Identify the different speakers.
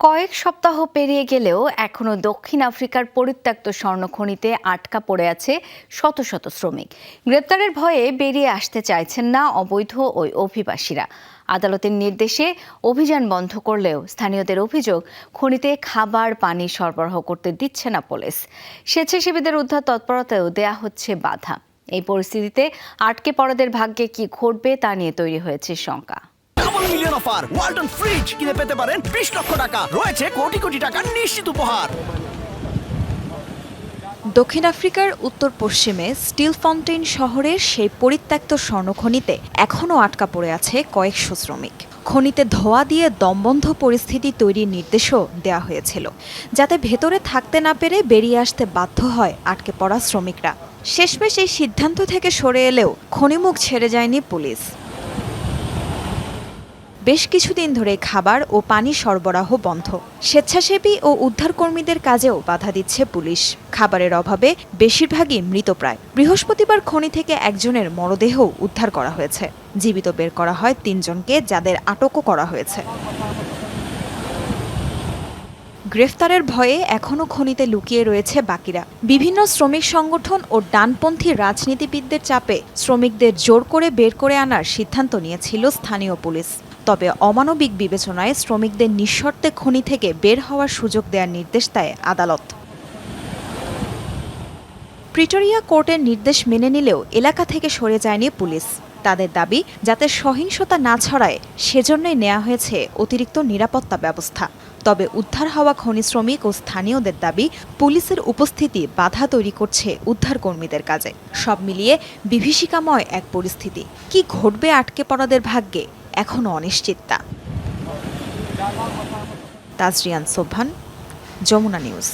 Speaker 1: কয়েক সপ্তাহ পেরিয়ে গেলেও এখনও দক্ষিণ আফ্রিকার পরিত্যক্ত স্বর্ণখনিতে আটকা পড়ে আছে শত শত শ্রমিক। গ্রেপ্তারের ভয়ে বেরিয়ে আসতে চাইছেন না অবৈধ ওই অভিবাসীরা। আদালতের নির্দেশে অভিযান বন্ধ করলেও স্থানীয়দের অভিযোগ, খনিতে খাবার, পানি সরবরাহ করতে দিচ্ছে না পুলিশ। স্বেচ্ছাসেবীদের উদ্ধার তৎপরতায়ও দেয়া হচ্ছে বাধা। এই পরিস্থিতিতে আটকে পড়াদের ভাগ্যে কি ঘটবে তা নিয়ে তৈরি হয়েছে শঙ্কা।
Speaker 2: মিলিয়ন অফার ওয়ালটন ফ্রিজ কিনে পেতে পারেন বিশ লক্ষ টাকা। রয়েছে কোটি কোটি টাকার নিশ্চিত উপহার।
Speaker 3: দক্ষিণ আফ্রিকার উত্তর পশ্চিমে স্টিল ফাউন্টেন শহরের সেই পরিত্যক্ত স্বর্ণখনিতে এখনও আটকা পড়ে আছে কয়েকশো শ্রমিক। খনিতে ধোয়া দিয়ে দমবন্ধ পরিস্থিতি তৈরির নির্দেশও দেওয়া হয়েছিল, যাতে ভেতরে থাকতে না পেরে বেরিয়ে আসতে বাধ্য হয় আটকে পড়া শ্রমিকরা। শেষমেশ এই সিদ্ধান্ত থেকে সরে এলেও খনিমুখ ছেড়ে যায়নি পুলিশ। বেশ কিছুদিন ধরে খাবার ও পানি সরবরাহ বন্ধ। স্বেচ্ছাসেবী ও উদ্ধারকর্মীদের কাজেও বাধা দিচ্ছে পুলিশ। খাবারের অভাবে বেশিরভাগই মৃতপ্রায়। বৃহস্পতিবার খনি থেকে একজনের মরদেহ উদ্ধার করা হয়েছে। জীবিত বের করা হয় তিনজনকে যাদের আটকও করা হয়েছে। গ্রেফতারের ভয়ে এখনও খনিতে লুকিয়ে রয়েছে বাকিরা। বিভিন্ন শ্রমিক সংগঠন ও ডানপন্থী রাজনীতিবিদদের চাপে শ্রমিকদের জোর করে বের করে আনার সিদ্ধান্ত নিয়েছিল স্থানীয় পুলিশ। তবে অমানবিক বিবেচনায় শ্রমিকদের নিঃশর্তে খনি থেকে বের হওয়ার সুযোগ দেওয়ার নির্দেশ দেয় আদালত। প্রিটোরিয়া কোর্টের নির্দেশ মেনে নিলেও এলাকা থেকে সরে যায়নি পুলিশ। তাদের দাবি, যাতে সহিংসতা না ছড়ায়, সেজন্যই নেওয়া হয়েছে অতিরিক্ত নিরাপত্তা ব্যবস্থা। তবে উদ্ধার হওয়া খনি শ্রমিক ও স্থানীয়দের দাবি, পুলিশের উপস্থিতি বাধা তৈরি করছে উদ্ধারকর্মীদের কাজে। সব মিলিয়ে বিভীষিকাময় এক পরিস্থিতি। কি ঘটবে আটকে পড়াদের ভাগ্যে? এখনও অনিশ্চিততা। তাজরিয়ান সোভান যমুনা নিউজ।